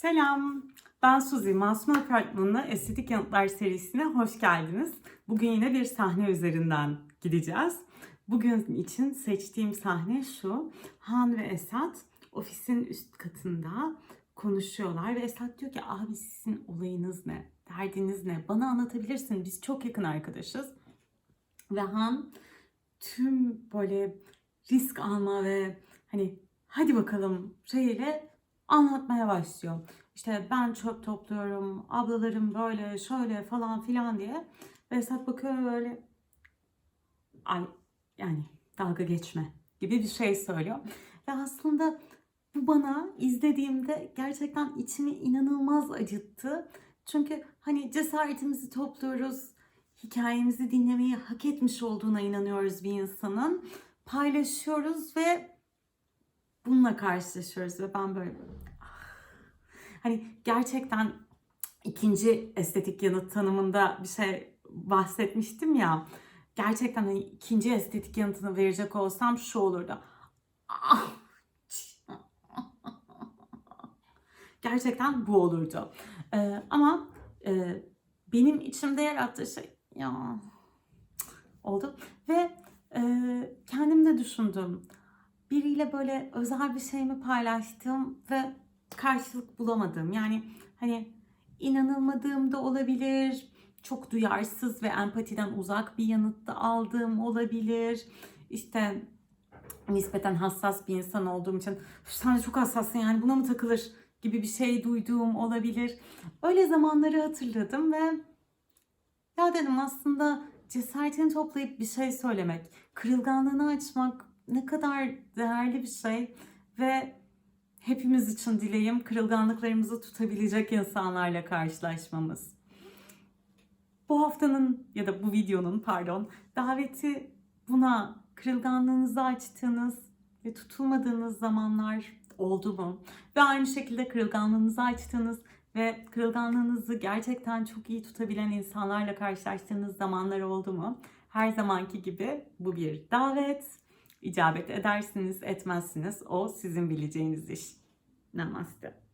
Selam, ben Suzi. Masum Apartmanı'na Estetik Yanıtlar serisine hoş geldiniz. Bugün yine bir sahne üzerinden gideceğiz. Bugün için seçtiğim sahne şu. Han ve Esat ofisin üst katında konuşuyorlar ve Esat diyor ki abi sizin olayınız ne? Derdiniz ne? Bana anlatabilirsin. Biz çok yakın arkadaşız. Ve Han tüm böyle risk alma ve hani hadi bakalım şeyle anlatmaya başlıyor. İşte ben çöp topluyorum, ablalarım böyle şöyle falan filan diye. Ve Esat bakıyor böyle ay yani dalga geçme gibi bir şey söylüyor. Ve aslında bu bana izlediğimde gerçekten içimi inanılmaz acıttı. Çünkü hani cesaretimizi topluyoruz, hikayemizi dinlemeyi hak etmiş olduğuna inanıyoruz bir insanın. Paylaşıyoruz ve bununla karşılaşıyoruz ve ben böyle ah. hani gerçekten ikinci estetik yanıt tanımında bir şey bahsetmiştim ya. Gerçekten hani ikinci estetik yanıtını verecek olsam şu olurdu. Ah! Gerçekten bu olurdu. Ee, ama e, benim içimde yarattığı şey ya oldu ve e, kendim de düşündüm. Biriyle böyle özel bir şey mi paylaştım ve karşılık bulamadım. Yani hani inanılmadığım da olabilir. Çok duyarsız ve empatiden uzak bir yanıt da aldığım olabilir. İşte nispeten hassas bir insan olduğum için "Üf, sen çok hassassın yani buna mı takılır gibi bir şey duyduğum olabilir. Öyle zamanları hatırladım ve ya dedim aslında cesaretini toplayıp bir şey söylemek, kırılganlığını açmak ne kadar değerli bir şey ve hepimiz için dileğim kırılganlıklarımızı tutabilecek insanlarla karşılaşmamız. Bu haftanın ya da bu videonun pardon daveti buna kırılganlığınızı açtığınız ve tutulmadığınız zamanlar oldu mu? Ve aynı şekilde kırılganlığınızı açtığınız ve kırılganlığınızı gerçekten çok iyi tutabilen insanlarla karşılaştığınız zamanlar oldu mu? Her zamanki gibi bu bir davet. İcabet edersiniz, etmezsiniz. O sizin bileceğiniz iş. Namaste.